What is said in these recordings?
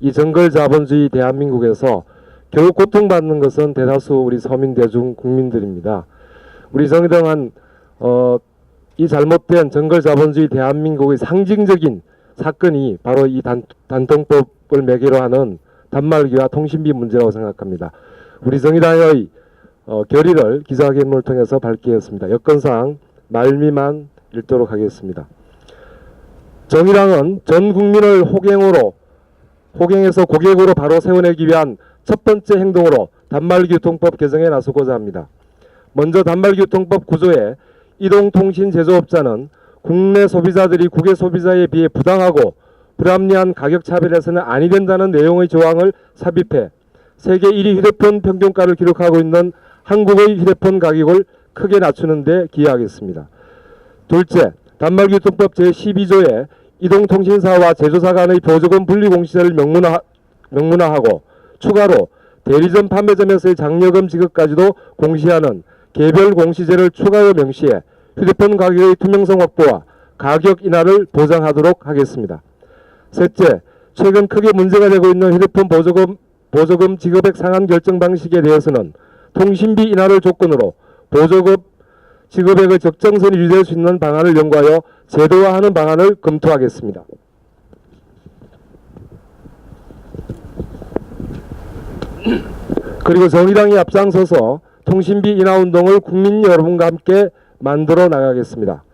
이 정글 자본주의 대한민국에서 결국 고통받는 것은 대다수 우리 서민 대중 국민들입니다. 우리 정의당은 어, 이 잘못된 정글 자본주의 대한민국의 상징적인 사건이 바로 이 단, 단통법을 매개로 하는 단말기와 통신비 문제라고 생각합니다. 우리 정의당의 어, 결의를 기자회견을 통해서 밝히겠습니다. 여건상 말미만 읽도록 하겠습니다. 정의당은 전 국민을 호갱으로 호갱에서 고객으로 바로 세워내기 위한 첫 번째 행동으로 단말교통법 개정에 나서고자 합니다. 먼저 단말교통법 구조에 이동통신 제조업자는 국내 소비자들이 국외 소비자에 비해 부당하고 불합리한 가격 차별에서는 아니 된다는 내용의 조항을 삽입해 세계 1위 휴대폰 평균가를 기록하고 있는 한국의 휴대폰 가격을 크게 낮추는 데 기여하겠습니다. 둘째, 단말교통법 제12조에 이동통신사와 제조사 간의 보조금 분리 공시제를 명문화, 명문화하고 추가로 대리점 판매점에서의 장려금 지급까지도 공시하는 개별 공시제를 추가로 명시해 휴대폰 가격의 투명성 확보와 가격 인하를 보장하도록 하겠습니다. 셋째, 최근 크게 문제가 되고 있는 휴대폰 보조금, 보조금 지급액 상한 결정 방식에 대해서는 통신비 인하를 조건으로 보조금 지급액의 적정선이 유지될 수 있는 방안을 연구하여 제도화하는 방안을 검토하겠습니다. 그리고 정의당이 앞장서서 통신비 인하 운동을 국민 여러분과 함께 만들어 나가겠습니다.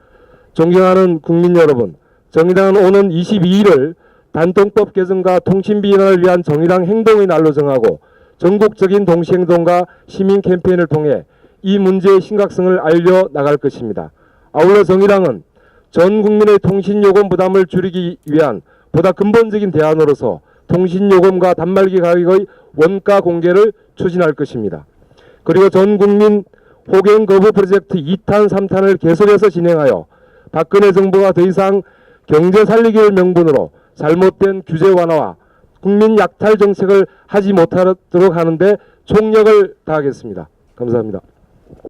존경하는 국민 여러분, 정의당은 오는 22일을 단통법 개정과 통신비 인하를 위한 정의당 행동의 날로 정하고 전국적인 동시행동과 시민 캠페인을 통해 이 문제의 심각성을 알려 나갈 것입니다. 아울러 정의당은 전 국민의 통신요금 부담을 줄이기 위한 보다 근본적인 대안으로서 통신요금과 단말기 가격의 원가 공개를 추진할 것입니다. 그리고 전 국민 호갱 거부 프로젝트 2탄, 3탄을 계속해서 진행하여 박근혜 정부가 더 이상 경제 살리기를 명분으로 잘못된 규제 완화와 국민 약탈 정책을 하지 못하도록 하는데 총력을 다하겠습니다. 감사합니다.